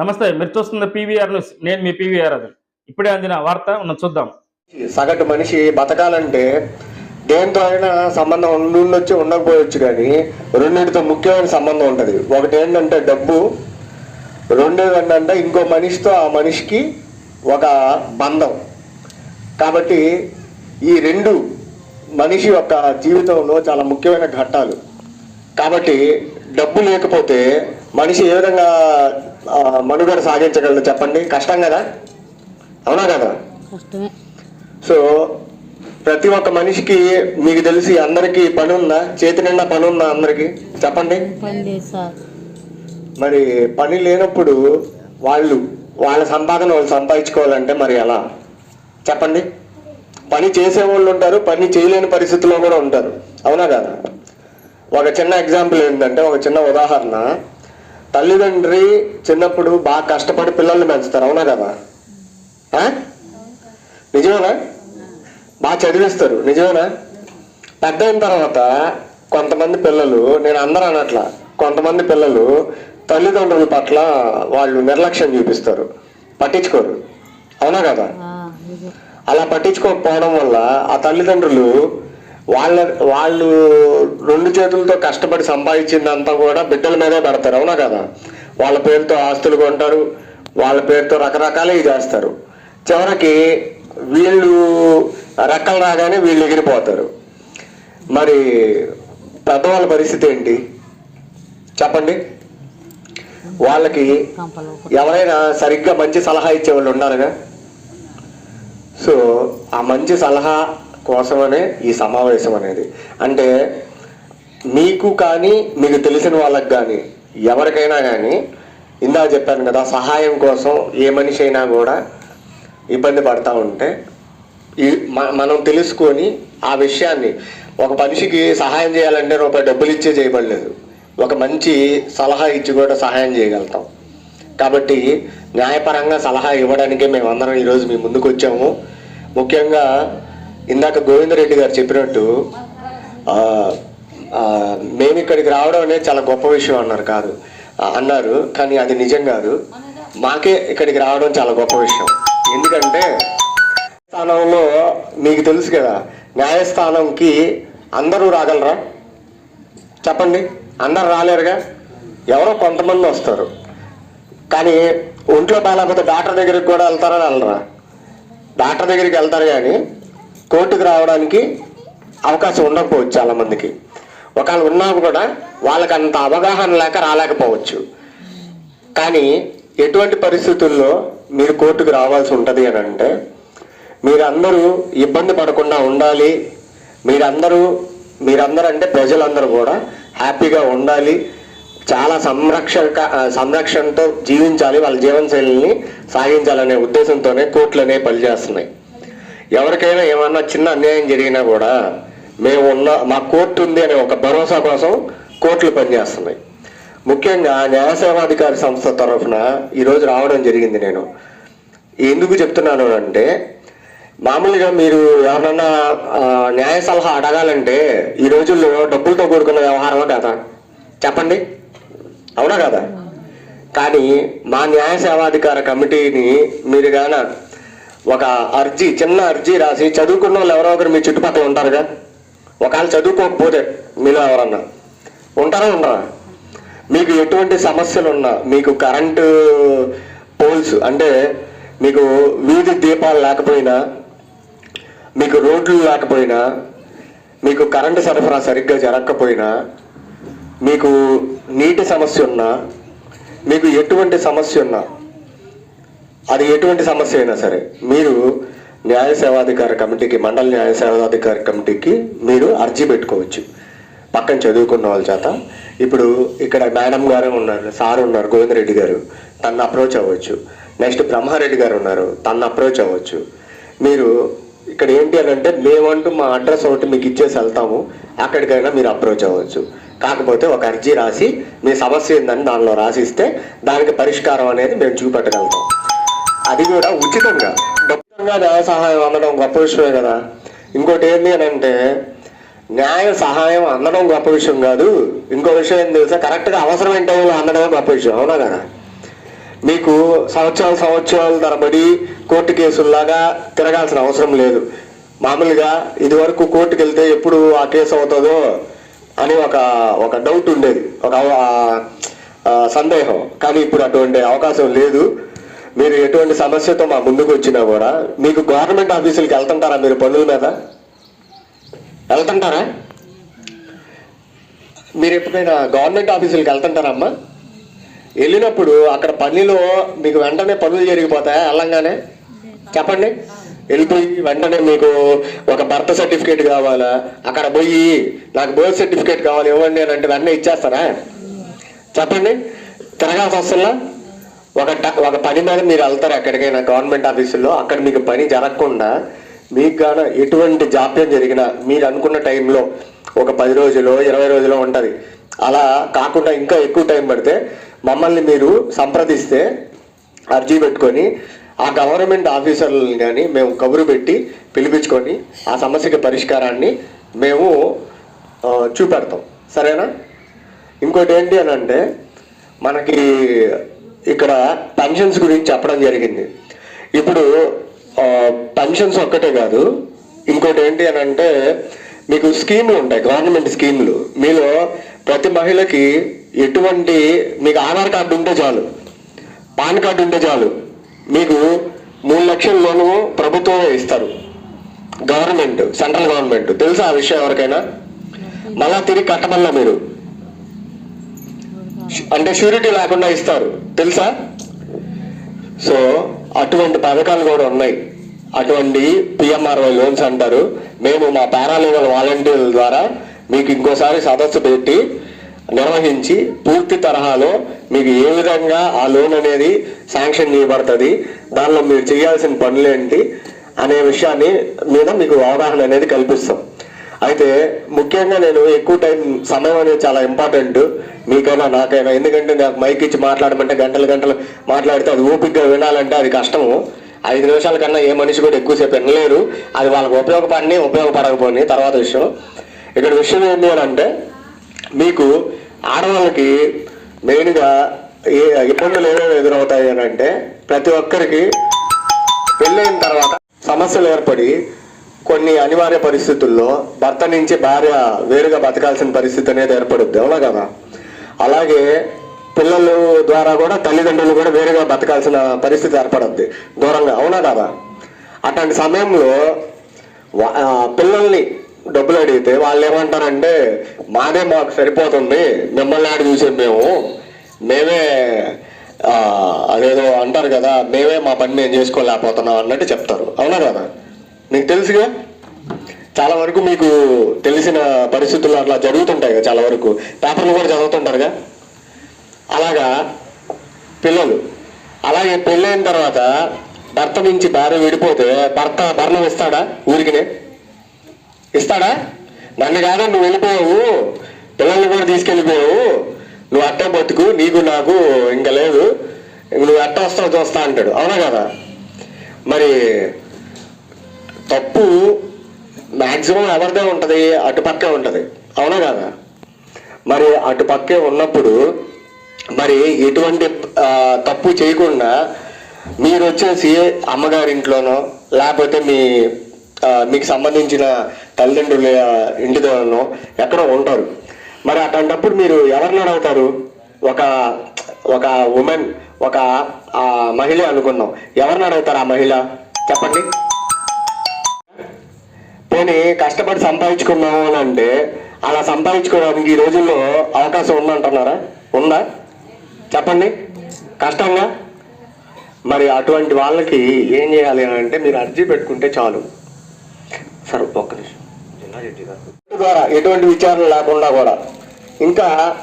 నమస్తే మీరు చూస్తున్న పీవీఆర్ న్యూస్. నేను మీ పీవీఆర్ అది ఇప్పుడే అందిన వార్త మనం చూద్దాం. సగటు మనిషి బతకాలంటే దేంతో అయినా సంబంధం ఉండొచ్చు ఉండకపోవచ్చు కానీ రెండింటితో ముఖ్యమైన సంబంధం ఉంటుంది. ఒకటి ఏంటంటే డబ్బు రెండోది ఏంటంటే ఇంకో మనిషితో ఆ మనిషికి ఒక బంధం. కాబట్టి ఈ రెండు మనిషి యొక్క జీవితంలో చాలా ముఖ్యమైన ఘట్టాలు. కాబట్టి డబ్బు లేకపోతే మనిషి ఏ విధంగా మనుగడ సాగించగలడు చెప్పండి. కష్టం కదా? అవునా కదా? సో ప్రతి ఒక్క మనిషికి మీకు తెలిసి అందరికీ పని ఉందా చేతి నిండా పని ఉందా అందరికి? చెప్పండి. మరి పని లేనప్పుడు వాళ్ళు వాళ్ళ సంపాదన వాళ్ళు సంపాదించుకోవాలంటే మరి ఎలా? చెప్పండి. పని చేసే వాళ్ళు ఉంటారు పని చేయలేని పరిస్థితిలో కూడా ఉంటారు. అవునా కదా? ఒక చిన్న ఎగ్జాంపుల్ ఏంటంటే ఒక చిన్న ఉదాహరణ. తల్లిదండ్రి చిన్నప్పుడు బాగా కష్టపడి పిల్లల్ని పెంచుతారు అవునా కదా? నిజమేనా బాగా చదివిస్తారు నిజమేనా పెద్ద అయిన తర్వాత కొంతమంది పిల్లలు నేను అందరూ అనట్లా కొంతమంది పిల్లలు తల్లిదండ్రుల పట్ల వాళ్ళు నిర్లక్ష్యం చూపిస్తారు పట్టించుకోరు అవునా కదా. అలా పట్టించుకోకపోవడం వల్ల ఆ తల్లిదండ్రులు వాళ్ళ వాళ్ళు రెండు చేతులతో కష్టపడి సంపాదించిందంతా కూడా బిడ్డల మీదే పెడతారు అవునా కదా? వాళ్ళ పేరుతో ఆస్తులు కొంటారు వాళ్ళ పేరుతో రకరకాలవి చేస్తారు. చివరికి వీళ్ళు రెక్కలు రాగానే వీళ్ళు ఎగిరిపోతారు. మరి పెద్దవాళ్ళ పరిస్థితి ఏంటి? చెప్పండి. వాళ్ళకి ఎవరైనా సరిగ్గా మంచి సలహా ఇచ్చే వాళ్ళు సో ఆ మంచి సలహా కోసమనే ఈ సమావేశం అనేది. అంటే మీకు కానీ మీకు తెలిసిన వాళ్ళకి కానీ ఎవరికైనా కానీ ఇందా చెప్పాను కదా సహాయం కోసం ఏ మనిషి అయినా కూడా ఇబ్బంది పడతా ఉంటే ఈ మ- మనం తెలుసుకొని ఆ విషయాన్ని ఒక మనిషికి సహాయం చేయాలంటే రూపాయి డబ్బులు ఇచ్చే చేయబడలేదు. ఒక మంచి సలహా ఇచ్చి కూడా సహాయం చేయగలుగుతాం. కాబట్టి న్యాయపరంగా సలహా ఇవ్వడానికే మేము అందరం ఈరోజు మీ ముందుకు వచ్చాము. ముఖ్యంగా ఇందాక గోవిందరెడ్డి గారు చెప్పినట్టు మేము ఇక్కడికి రావడం అనేది చాలా గొప్ప విషయం అన్నారు కాదు. అన్నారు కానీ అది నిజం కాదు. మాకే ఇక్కడికి రావడం చాలా గొప్ప విషయం. ఎందుకంటే స్థానంలో మీకు తెలుసు కదా న్యాయస్థానంకి అందరూ రాగలరా? చెప్పండి. అందరు రాలేరుగా? ఎవరో కొంతమంది వస్తారు. కానీ ఒంట్లో బాగాలేకపోతే డాక్టర్ దగ్గరికి కూడా వెళ్తారా వెళ్ళరా? డాక్టర్ దగ్గరికి వెళ్తారు కానీ కోర్టుకు రావడానికి అవకాశం ఉండకపోవచ్చు చాలామందికి. ఒకవేళ ఉన్నా కూడా వాళ్ళకి అంత అవగాహన లేక రాలేకపోవచ్చు. కానీ ఎటువంటి పరిస్థితుల్లో మీరు కోర్టుకు రావాల్సి ఉంటుంది అని అంటే మీరందరూ ఇబ్బంది పడకుండా ఉండాలి. మీరందరూ మీరందరూ అంటే ప్రజలందరూ కూడా హ్యాపీగా ఉండాలి. చాలా సంరక్షక సంరక్షణతో జీవించాలి. వాళ్ళ జీవనశైలిని సాగించాలనే ఉద్దేశంతోనే కోర్టులు అనేవి పనిచేస్తున్నాయి. ఎవరికైనా ఏమన్నా చిన్న అన్యాయం జరిగినా కూడా మేము ఉన్న మా కోర్టు ఉంది అనే ఒక భరోసా కోసం కోర్టులు పనిచేస్తున్నాయి. ముఖ్యంగా న్యాయసేవాధికారి సంస్థ తరఫున ఈరోజు రావడం జరిగింది నేను. ఎందుకు చెప్తున్నాను అంటే మామూలుగా మీరు ఎవరన్నా న్యాయ సలహా అడగాలంటే ఈ రోజుల్లో డబ్బులతో కూడుకున్న వ్యవహారమా కదా? చెప్పండి. అవునా కదా? కానీ మా న్యాయ సేవాధికార కమిటీని మీరు గాన ఒక అర్జీ చిన్న అర్జీ రాసి చదువుకున్న వాళ్ళు ఎవరో ఒకరు మీ చుట్టుపక్కల ఉంటారుగా? ఒకవేళ చదువుకోకపోతే మీలో ఎవరన్నా ఉంటారా ఉండరా? మీకు ఎటువంటి సమస్యలు ఉన్నా మీకు కరెంటు పోల్స్ అంటే మీకు వీధి దీపాలు లేకపోయినా మీకు రోడ్లు లేకపోయినా మీకు కరెంటు సరఫరా సరిగ్గా జరగకపోయినా మీకు నీటి సమస్య ఉన్నా మీకు ఎటువంటి సమస్య ఉన్నా అది ఎటువంటి సమస్య అయినా సరే మీరు న్యాయ సేవాధికార కమిటీకి మండల న్యాయ సేవాధికార కమిటీకి మీరు అర్జీ పెట్టుకోవచ్చు. పక్కన చదువుకున్న వాళ్ళ చేత. ఇప్పుడు ఇక్కడ మేడం గారు ఉన్నారు సార్ ఉన్నారు గోవిందరెడ్డి గారు. తను అప్రోచ్ అవ్వచ్చు. నెక్స్ట్ బ్రహ్మారెడ్డి గారు ఉన్నారు తను అప్రోచ్ అవ్వచ్చు. మీరు ఇక్కడ ఏంటి అని అంటే మేమంటూ మా అడ్రస్ ఒకటి మీకు ఇచ్చేసి వెళ్తాము. అక్కడికైనా మీరు అప్రోచ్ అవ్వచ్చు. కాకపోతే ఒక అర్జీ రాసి మీ సమస్య ఏందని దానిలో రాసిస్తే దానికి పరిష్కారం అనేది మేము చూపెట్టగలుగుతాం. అది కూడా ఉచితంగా. నిజంగా న్యాయ సహాయం అందడం గొప్ప విషయమే కదా. ఇంకోటి ఏంటి అని అంటే న్యాయ సహాయం అందడం గొప్ప విషయం కాదు. ఇంకో విషయం ఏం తెలుసా? కరెక్ట్గా అవసరమైన టైంలో అందడమే గొప్ప విషయం అవునా కదా? మీకు సంవత్సరాలు సంవత్సరాల తరబడి కోర్టు కేసుల్లాగా తిరగాల్సిన అవసరం లేదు. మామూలుగా ఇదివరకు కోర్టుకు వెళ్తే ఎప్పుడు ఆ కేసు అవుతుందో అని ఒక ఒక డౌట్ ఉండేది. ఒక సందేహం. కానీ ఇప్పుడు అటువంటి అవకాశం లేదు. మీరు ఎటువంటి సమస్యతో మా ముందుకు వచ్చినా కూడా మీకు గవర్నమెంట్ ఆఫీసులకి వెళ్తుంటారా మీరు పనుల మీద? వెళ్తుంటారా? మీరు ఎప్పుడైనా గవర్నమెంట్ ఆఫీసులకి వెళ్తుంటారమ్మా వెళ్ళినప్పుడు అక్కడ పనిలో మీకు వెంటనే పనులు జరిగిపోతాయా? వెళ్ళంగానే? చెప్పండి. వెళ్ళిపోయి వెంటనే మీకు ఒక బర్త్ సర్టిఫికేట్ కావాలా? అక్కడ పోయి నాకు బర్త్ సర్టిఫికేట్ కావాలి ఇవ్వండి అని అంటే వెంటనే ఇచ్చేస్తారా? చెప్పండి. తిరగాల్సి వస్తుందా? ఒక ట- ఒక పని మీద మీరు వెళ్తారు ఎక్కడికైనా గవర్నమెంట్ ఆఫీసుల్లో అక్కడ మీకు పని జరగకుండా మీకు గాన ఎటువంటి జాప్యం జరిగినా మీరు అనుకున్న టైంలో ఒక పది రోజులు ఇరవై రోజులు ఉంటుంది. అలా కాకుండా ఇంకా ఎక్కువ టైం పడితే మమ్మల్ని మీరు సంప్రదిస్తే అర్జీ పెట్టుకొని ఆ గవర్నమెంట్ ఆఫీసర్లని కానీ మేము కబురు పెట్టి పిలిపించుకొని ఆ సమస్యకి పరిష్కారాన్ని మేము చూపెడతాం. సరేనా? ఇంకోటి ఏంటి అని అంటే మనకి ఇక్కడ పెన్షన్స్ గురించి చెప్పడం జరిగింది. ఇప్పుడు పెన్షన్స్ ఒక్కటే కాదు ఇంకోటి ఏంటి అని అంటే మీకు స్కీములు ఉంటాయి గవర్నమెంట్ స్కీములు. మీలో ప్రతి మహిళకి ఎటువంటి మీకు ఆధార్ కార్డు ఉంటే చాలు పాన్ కార్డు ఉంటే చాలు మీకు మూడు లక్షల లోను ప్రభుత్వమే ఇస్తారు. Government central government. తెలుసా ఆ విషయం ఎవరికైనా? మళ్ళా తిరిగి కట్టమల్లా మీరు? అంటే షూరిటీ లేకుండా ఇస్తారు. తెలుసా? సో అటువంటి పథకాలు కూడా ఉన్నాయి. అటువంటి పిఎంఆర్వై లోన్స్ అంటారు. మేము మా పారాలీగల్ వాలంటీర్ల ద్వారా మీకు ఇంకోసారి సదస్సు పెట్టి నిర్వహించి పూర్తి తరహాలో మీకు ఏ విధంగా ఆ లోన్ అనేది శాంక్షన్ చేయబడుతుంది దానిలో మీరు చేయాల్సిన పనులేంటి అనే విషయాన్ని మీద మీకు అవగాహన అనేది కల్పిస్తాం. అయితే ముఖ్యంగా నేను ఎక్కువ టైం సమయం అనేది చాలా ఇంపార్టెంట్. మీకైనా నాకైనా. ఎందుకంటే నాకు మైక్ ఇచ్చి మాట్లాడమంటే గంటలు గంటలు మాట్లాడితే అది ఓపికగా వినాలంటే అది కష్టము. ఐదు నిమిషాల కన్నా ఏ మనిషి కూడా ఎక్కువసేపు వినలేరు. అది వాళ్ళకు ఉపయోగపడిని ఉపయోగపడకపోని తర్వాత విషయం. ఇక్కడ విషయం ఏంటి అని అంటే మీకు ఆడవాళ్ళకి మెయిన్గా ఏ ఇబ్బందులు ఏమేమి ఎదురవుతాయి అని అంటే ప్రతి ఒక్కరికి పెళ్ళైన తర్వాత సమస్యలు ఏర్పడి కొన్ని అనివార్య పరిస్థితుల్లో భర్త నుంచి భార్య వేరుగా బతకాల్సిన పరిస్థితి అనేది ఏర్పడుద్ది. అవునా కదా? అలాగే పిల్లలు ద్వారా కూడా తల్లిదండ్రులు కూడా వేరుగా బతకాల్సిన పరిస్థితి ఏర్పడుద్ది. దూరంగా అవునా కదా? అట్లాంటి సమయంలో వా- పిల్లల్ని డబ్బులు అడిగితే వాళ్ళు ఏమంటారంటే మాదే మాకు సరిపోతుంది. మిమ్మల్ని ఆడి చూసాం మేము. మేమే అదేదో అంటారు కదా మేమే మా పని మేము చేసుకోలేకపోతున్నాం అన్నట్టు చెప్తారు. అవునా కదా? మీకు తెలుసుగా? చాలా వరకు మీకు తెలిసిన పరిస్థితుల్లో అట్లా జరుగుతుంటాయి కదా చాలా వరకు. పేపర్లు కూడా చదువుతుంటారుగా? అలాగా? పిల్లలు. అలాగే పెళ్ళైన తర్వాత భర్త నుంచి భార్య విడిపోతే భర్త భరణం ఇస్తాడా ఊరికినే? ఇస్తాడా? నన్ను కాదా నువ్వు వెళ్ళిపోయావు. పిల్లల్ని కూడా తీసుకెళ్ళిపోయావు. నువ్వు అట్ట బతుకు నీకు నాకు ఇంకా లేదు. నువ్వు అట్ట వస్తావు చూస్తా అంటాడు. అవునా కదా? మరి తప్పు మ్యాక్సిమం ఎవరిదే ఉంటుంది అటుపక్కే ఉంటుంది. అవునా కదా? మరి అటుపక్కే ఉన్నప్పుడు మరి ఎటువంటి తప్పు చేయకుండా మీరు వచ్చేసి అమ్మగారింట్లోనో లేకపోతే మీ మీకు సంబంధించిన తల్లిదండ్రుల ఇంటిలోనో ఎక్కడో ఉంటారు. మరి అట్లాంటప్పుడు మీరు ఎవరిని అడుగుతారు? ఒక ఒక ఉమెన్ ఒక మహిళ అనుకున్నాం ఎవరిని అడుగుతారు ఆ మహిళ? చెప్పండి. కష్టపడి సంపాదించుకున్నాము అని అంటే అలా సంపాదించుకోవడానికి ఈ రోజుల్లో అవకాశం ఉందంటున్నారా? ఉందా? చెప్పండి. కష్టంగా? మరి అటువంటి వాళ్ళకి ఏం చేయాలి అని అంటే మీరు అర్జీ పెట్టుకుంటే చాలు. సరే ఒక్క నిమిషం. జిల్లా జడ్జి గారు ద్వారా ఎటువంటి విచారణ లేకుండా కూడా ఇంకా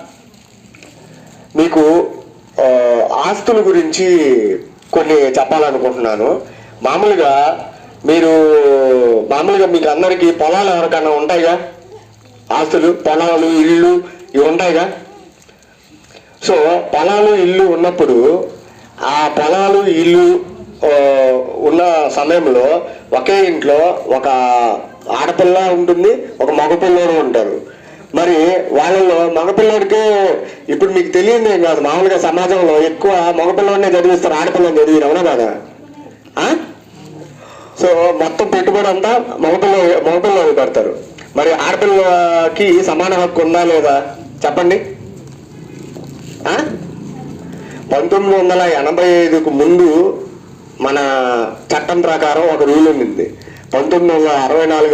మీకు ఆస్తుల గురించి కొన్ని చెప్పాలనుకుంటున్నాను. మామూలుగా మీరు మామూలుగా మీకు అందరికీ పొలాలు ఎవరికన్నా ఉంటాయిగా? ఆస్తులు పొలాలు ఇల్లు ఇవి ఉంటాయిగా? సో పొలాలు ఇల్లు ఉన్నప్పుడు ఆ పొలాలు ఇల్లు ఉన్న సమయంలో ఒకే ఇంట్లో ఒక ఆడపిల్ల ఉంటుంది ఒక మగపిల్లడు ఉంటారు. మరి వాళ్ళలో మగపిల్లడికి ఇప్పుడు మీకు తెలియదు కాదు మామూలుగా సమాజంలో ఎక్కువ మగపిల్లడినే చదివిస్తారు ఆడపిల్లని చదివిరు అవునా కదా? సో మొత్తం పెట్టుబడి అంతా మగపిల్ల మగపిల్లలు పెడతారు మరి ఆడపిల్లకి సమాన హక్కు ఉందా లేదా? చెప్పండి. పంతొమ్మిది వందల ఎనభై ఐదుకు ముందు మన చట్టం ప్రకారం ఒక రూల్ ఉండింది. పంతొమ్మిది వందల అరవై నాలుగు